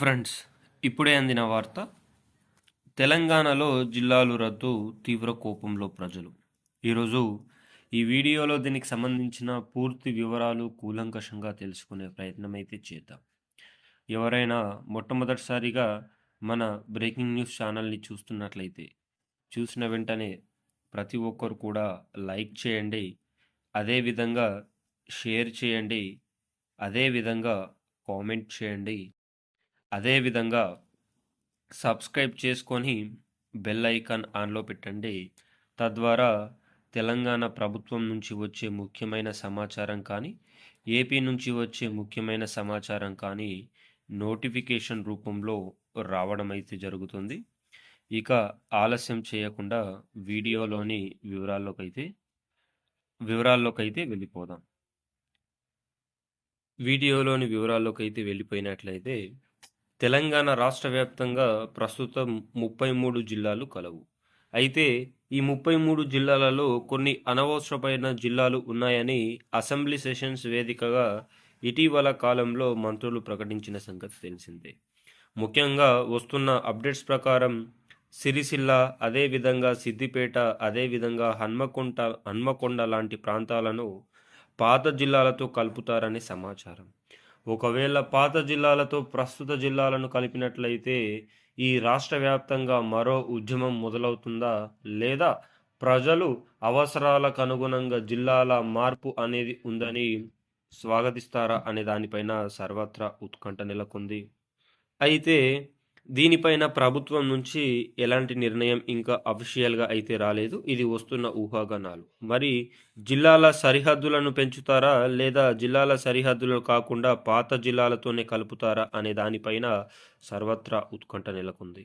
Friends ఇప్పుడే అందిన వార్త తెలంగాణలో జిల్లాలు రద్దు తీవ్ర కోపంలో ప్రజలు. ఈరోజు ఈ వీడియోలో దీనికి సంబంధించిన పూర్తి వివరాలు కూలంకషంగా తెలుసుకునే ప్రయత్నం అయితే చేద్దాం. ఎవరైనా మొట్టమొదటిసారిగా మన బ్రేకింగ్ న్యూస్ ఛానల్ని చూస్తున్నట్లయితే చూసిన వెంటనే ప్రతి ఒక్కరు కూడా లైక్ చేయండి అదేవిధంగా షేర్ చేయండి అదేవిధంగా కామెంట్ చేయండి. అదేవిధంగా సబ్స్క్రైబ్ చేసుకొని బెల్ ఐకాన్ ఆన్లో పెట్టండి. తద్వారా తెలంగాణ ప్రభుత్వం నుంచి వచ్చే ముఖ్యమైన సమాచారం కానీ ఏపీ నుంచి వచ్చే ముఖ్యమైన సమాచారం కానీ నోటిఫికేషన్ రూపంలో రావడం అయితే జరుగుతుంది. ఇక ఆలస్యం చేయకుండా వీడియోలోని వివరాల్లోకి అయితే వెళ్ళిపోదాం. వీడియోలోని వివరాల్లోకైతే వెళ్ళిపోయినట్లయితే తెలంగాణ రాష్ట్ర వ్యాప్తంగా ప్రస్తుతం ముప్పై మూడు జిల్లాలు కలవు. అయితే ఈ ముప్పై మూడు జిల్లాలలో కొన్ని అనవసరమైన జిల్లాలు ఉన్నాయని అసెంబ్లీ సెషన్స్ వేదికగా ఇటీవల కాలంలో మంత్రులు ప్రకటించిన సంగతి తెలిసిందే. ముఖ్యంగా వస్తున్న అప్డేట్స్ ప్రకారం సిరిసిల్ల అదేవిధంగా సిద్దిపేట అదేవిధంగా హన్మకొండ హన్మకొండ లాంటి ప్రాంతాలను పాత జిల్లాలతో కలుపుతారని సమాచారం. ఒకవేళ పాత జిల్లాలతో ప్రస్తుత జిల్లాలను కలిపినట్లయితే ఈ రాష్ట్ర వ్యాప్తంగా మరో ఉద్యమం మొదలవుతుందా? లేదా ప్రజలు అవసరాలకు అనుగుణంగా జిల్లాల మార్పు అనేది ఉందని స్వాగతిస్తారా అనే దానిపైన సర్వత్రా ఉత్కంఠ నెలకొంది. అయితే దీనిపైన ప్రభుత్వం నుంచి ఎలాంటి నిర్ణయం ఇంకా అఫీషియల్గా అయితే రాలేదు. ఇది వస్తున్న ఊహాగానాలు. మరి జిల్లాల సరిహద్దులను పెంచుతారా? లేదా జిల్లాల సరిహద్దులు కాకుండా పాత జిల్లాలతోనే కలుపుతారా? అనే దానిపైన సర్వత్రా ఉత్కంఠ నెలకొంది.